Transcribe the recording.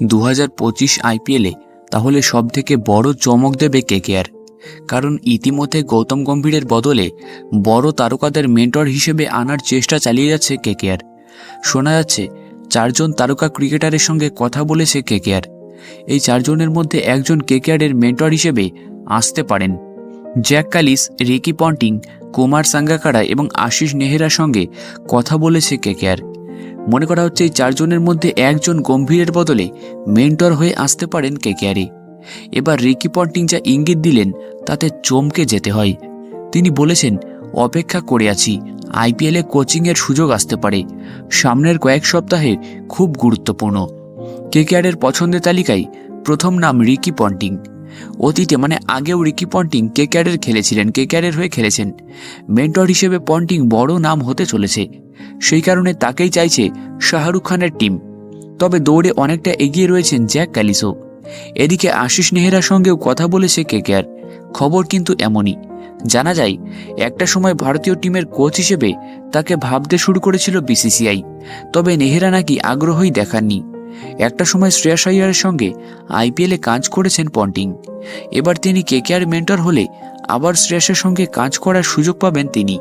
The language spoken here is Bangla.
দু হাজার পঁচিশ আইপিএলে তাহলে সব থেকে বড় চমক দেবে কেকেআর কারণ ইতিমধ্যে গৌতম গম্ভীরের বদলে বড় তারকাদের মেন্টর হিসেবে আনার চেষ্টা চালিয়ে যাচ্ছে কেকেআর শোনা যাচ্ছে, চারজন তারকা ক্রিকেটারের সঙ্গে কথা বলেছে কেকেআর এই চারজনের মধ্যে একজন কেকেআরের মেন্টর হিসেবে আসতে পারেন। Jack Kallis, Ricky Ponting, Kumar Sangakkara এবং আশিস নেহেরার সঙ্গে কথা বলেছে কেকেআর মনে করা হচ্ছে এই চারজনের মধ্যে একজন গম্ভীরের বদলে মেন্টর হয়ে আসতে পারেন কেকেআরে এবার রিকি পন্টিং যা ইঙ্গিত দিলেন, তাতে চমকে যেতে হয়। তিনি বলেছেন, অপেক্ষা করে আছি, আইপিএলে কোচিংয়ের সুযোগ আসতে পারে। সামনের কয়েক সপ্তাহে খুব গুরুত্বপূর্ণ। কেকেআরের পছন্দের তালিকায় প্রথম নাম রিকি পন্টিং। অতীতে মানে আগেও রিকি পন্টিং কেকেআরের খেলেছিলেন, কেকেআরের হয়ে খেলেছেন। মেন্টর হিসেবে পন্টিং বড় নাম হতে চলেছে। সেই কারণে তাকেই চাইছে শাহরুখ খানের টিম। তবে দৌড়ে অনেকটা এগিয়ে রয়েছেন জ্যাক ক্যালিসো। এদিকে আশিস নেহেরার সঙ্গেও কথা বলেছে কেকেআর। খবর কিন্তু এমনই। জানা যায়, একটা সময় ভারতীয় টিমের কোচ হিসেবে তাকে ভাবতে শুরু করেছিল বিসিসিআই। তবে নেহেরা নাকি আগ্রহই দেখাননি। একটা সময় শ্রেয়াস আইয়ারের সঙ্গে আইপিএলে কাজ করেছেন পন্টিং। এবার তিনি কেকেআর মেন্টর হলে আবার শ্রেয়াসের সঙ্গে কাজ করার সুযোগ পাবেন তিনি।